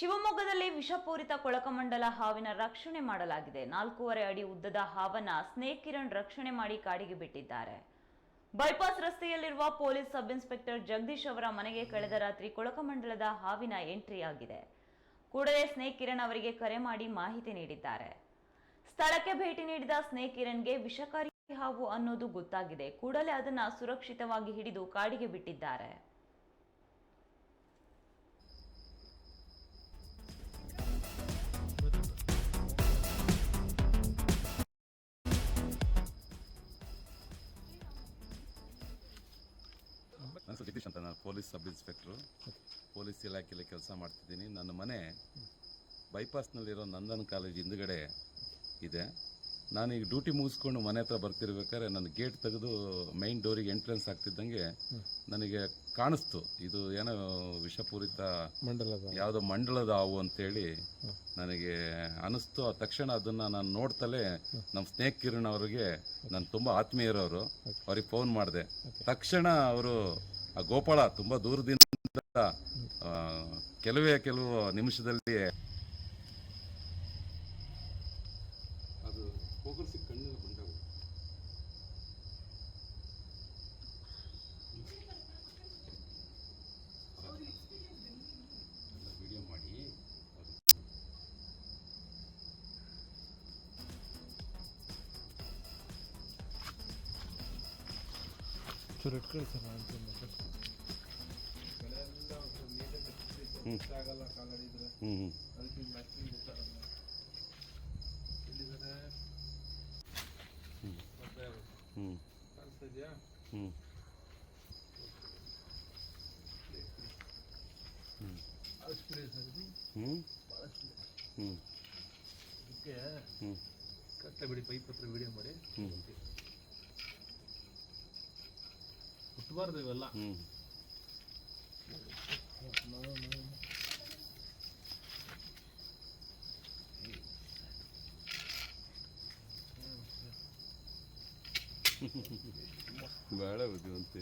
ಶಿವಮೊಗ್ಗದಲ್ಲಿ ವಿಷಪೂರಿತ ಕೊಳಕಮಂಡಲ ಹಾವಿನ ರಕ್ಷಣೆ ಮಾಡಲಾಗಿದೆ. ನಾಲ್ಕೂವರೆ ಅಡಿ ಉದ್ದದ ಹಾವನ್ನ ಸ್ನೇಕ್ ಕಿರಣ್ ರಕ್ಷಣೆ ಮಾಡಿ ಕಾಡಿಗೆ ಬಿಟ್ಟಿದ್ದಾರೆ. ಬೈಪಾಸ್ ರಸ್ತೆಯಲ್ಲಿರುವ ಪೊಲೀಸ್ ಸಬ್ ಇನ್ಸ್ಪೆಕ್ಟರ್ ಜಗದೀಶ್ ಅವರ ಮನೆಗೆ ಕಳೆದ ರಾತ್ರಿ ಕೊಳಕಮಂಡಲದ ಹಾವಿನ ಎಂಟ್ರಿ ಆಗಿದೆ. ಕೂಡಲೇ ಸ್ನೇಕ್ ಕಿರಣ್ ಅವರಿಗೆ ಕರೆ ಮಾಡಿ ಮಾಹಿತಿ ನೀಡಿದ್ದಾರೆ. ಸ್ಥಳಕ್ಕೆ ಭೇಟಿ ನೀಡಿದ ಸ್ನೇಕ್ ಕಿರಣ್ಗೆ ವಿಷಕಾರಿ ಹಾವು ಅನ್ನೋದು ಗೊತ್ತಾಗಿದೆ. ಕೂಡಲೇ ಅದನ್ನ ಸುರಕ್ಷಿತವಾಗಿ ಹಿಡಿದು ಕಾಡಿಗೆ ಬಿಟ್ಟಿದ್ದಾರೆ. ನಾನು ಪೊಲೀಸ್ ಸಬ್ ಇನ್ಸ್ಪೆಕ್ಟ್ರು ಪೊಲೀಸ್ ಇಲಾಖೆಯಲ್ಲಿ ಕೆಲಸ ಮಾಡ್ತಿದ್ದೀನಿ. ನನ್ನ ಮನೆ ಬೈಪಾಸ್ನಲ್ಲಿರೋ ನಂದನ್ ಕಾಲೇಜ್ ಹಿಂದುಗಡೆ ಇದೆ. ನಾನು ಈಗ ಡ್ಯೂಟಿ ಮುಗಿಸ್ಕೊಂಡು ಮನೆ ಹತ್ರ ಬರ್ತಿರ್ಬೇಕಾದ್ರೆ ನನ್ನ ಗೇಟ್ ತೆಗೆದು ಮೈನ್ ಡೋರಿಗೆ ಎಂಟ್ರೆನ್ಸ್ ಆಗ್ತಿದ್ದಂಗೆ ನನಗೆ ಕಾಣಿಸ್ತು. ಇದು ಏನೋ ವಿಷಪೂರಿತ ಮಂಡಲದ ಯಾವುದೋ ಮಂಡಲದ ಹಾವು ಅಂತೇಳಿ ನನಗೆ ಅನಿಸ್ತು. ಆ ತಕ್ಷಣ ಅದನ್ನು ನಾನು ನೋಡ್ತಲೇ ನಮ್ಮ ಸ್ನೇಕ್ ಕಿರಣ್ ಅವರಿಗೆ ನಾನು ತುಂಬ ಆತ್ಮೀಯರವರು ಅವ್ರಿಗೆ ಫೋನ್ ಮಾಡಿದೆ. ತಕ್ಷಣ ಅವರು ಆ ಗೋಪಾಳ ತುಂಬ ದೂರದಿಂದ ಕೆಲವೇ ಕೆಲವು ನಿಮಿಷದಲ್ಲಿ ಅದು ಹೋಗರ್ಸಿ ಕಣ್ಣು ಬಂದವು. ವಿಡಿಯೋ ಮಾಡಿ ಅದು ಚೂರು ಇಟ್ಕೊಳ್ಳಿ ಸರ್ ನಾನು ಆಗಲ್ಲ ಕಾಲಡಿದ್ರೆ ಅದಕ್ಕೆ ಮ್ಯಾಚಿಂಗ್ ಗೊತ್ತಾಗಲ್ಲ ಎಲ್ಲಿದ್ದಾರೆ ಮತ್ತೆ ಹ್ಞೂ ಕಾಣಿಸ್ತಾ ಇದೆಯಾ? ಹ್ಞೂ ಭಾಳಷ್ಟು ಇದೆ ಸರ್ ಹ್ಞೂ ಭಾಳ ಇದೆ ಹ್ಞೂ ಅದಕ್ಕೆ ಹ್ಞೂ ಕಟ್ಟ ಬಿಡಿ ಪೈಪ್ ಹತ್ರ ವಿಡಿಯೋ ಮಾಡಿ. ಹ್ಞೂ ಹುಟ್ಟಬಾರ್ದು ಇವೆಲ್ಲ. ಹ್ಞೂ ಭಾಳ ಬುದ್ಧಿವಂತ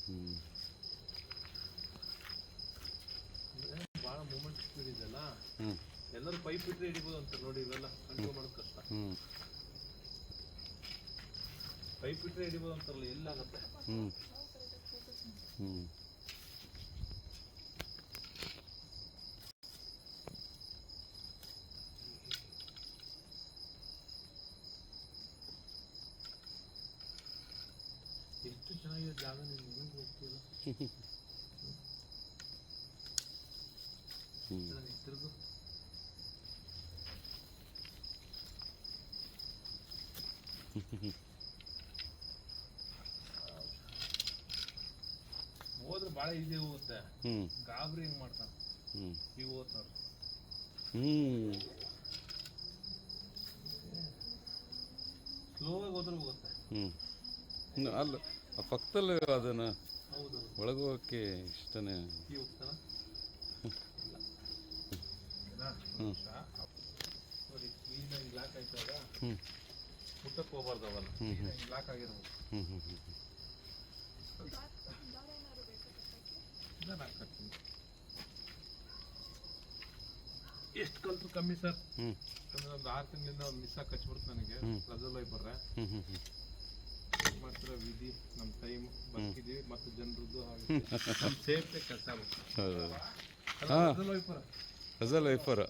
ಹ್ಮ್. ಭಾಳ ಮೂಮೆಂಟ್ ಸ್ಪೀಡ್ ಇದೆಯಲ್ಲ ಎಲ್ಲರೂ ಪೈಪ್ ಇಟ್ಟರೆ ಹಿಡಿಬೋದು ಅಂತ ನೋಡಿ ಇವೆಲ್ಲ. ಕಂಟ್ರೋಲ್ ಮಾಡೋದು ಕಷ್ಟ. ಪೈಪ್ ಇಟ್ಟರೆ ಹಿಡಿಬೋದು ಅಂತಾರಲ್ಲ ಎಲ್ಲಾಗತ್ತೆ ಹ್ಞೂ ಹ್ಞೂ ಎಷ್ಟು ಚೆನ್ನಾಗಿದೆ ಜಾಗ ನೀವು ಹೆಂಗೆ ನಾನು ತಿರುಗು. ಹೋದ್ರೆ ಭಾಳ ಈಸಿ ಹೋಗುತ್ತೆ. ಗಾಬರಿ ಹಿಂಗ್ ಮಾಡ್ತಾನೆ? ಹ್ಮ್. ಈಗ ಹೋಗ್ತಾರ ಹ್ಞೂ ಸ್ಲೋ ಆಗಿ ಹೋದ್ರೆ ಹೋಗುತ್ತೆ. ಹ್ಞೂ ಅಲ್ಲ ಆ ಪಕ್ಕದಲ್ಲಿ ಅದನ್ನು ಹೌದು ಒಳಗೋಗಕ್ಕೆ ಇಷ್ಟನೇ. ಈ ಹೋಗ್ತಾನ ಹ್ಞೂ ನೋಡಿ ಕ್ಲೀನಾಗಿ ಲಾಕ್ ಆಯ್ತಾಗ ಹ್ಞೂ ಮುಟ್ಟಕ್ಕೆ ಹೋಗ್ಬಾರ್ದು ಅವಲ್ಲ ಕ್ಲೀನಾಗಿ ಲಾಕ್ ಆಗಿರ್ಬೇಕು ಹ್ಞೂ ಹ್ಞೂ ಹ್ಞೂ ನಾನು ಹಾಕ್ತೀನಿ ಎಷ್ಟು ಕಲ್ತು ಕಮ್ಮಿ ಸರ್? ಹ್ಞೂ ಒಂದು ಆರು ತಿಂಗಳಿಂದ ಒಂದು ಮಿಸ್ ಆಗಿ ಕಚ್ಬಿಡ್ತು ನನಗೆ. ಬರ್ರೆ. ಹ್ಞೂ ಹ್ಞೂ ಹ್ಞೂ ಏನ್ ಮಾಡ್ತೀರ ವಿಧಿ ನಮ್ಮ ಟೈಮ್ ಬದುಕಿದೀವಿ ಮತ್ತು ಜನರದ್ದು ನಮ್ಮ ಸೇಫ್ಟಿ ಕೆಲಸ ಫಜಲ್ ವೈಫರ್.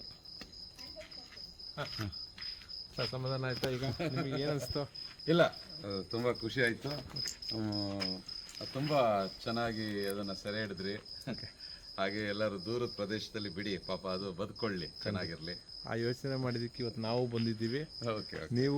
ಸರ್ ಸಮಾಧಾನ ಆಯ್ತಾ ಈಗ? ನಿಮಗೆ ಏನು ಅನಿಸ್ತು? ಇಲ್ಲ ತುಂಬ ಖುಷಿ ಆಯಿತು. ತುಂಬ ಚೆನ್ನಾಗಿ ಅದನ್ನು ಸೆರೆ ಹಿಡಿದ್ರಿ. ಹಾಗೆ ಎಲ್ಲರೂ ದೂರದ ಪ್ರದೇಶದಲ್ಲಿ ಬಿಡಿ ಪಾಪ ಅದು ಬದುಕೊಳ್ಳಿ ಚೆನ್ನಾಗಿರಲಿ. ಆ ಯೋಚನೆ ಮಾಡಿದ್ದಕ್ಕೆ ಇವತ್ತು ನಾವು ಬಂದಿದ್ದೀವಿ. ಓಕೆ. ನೀವು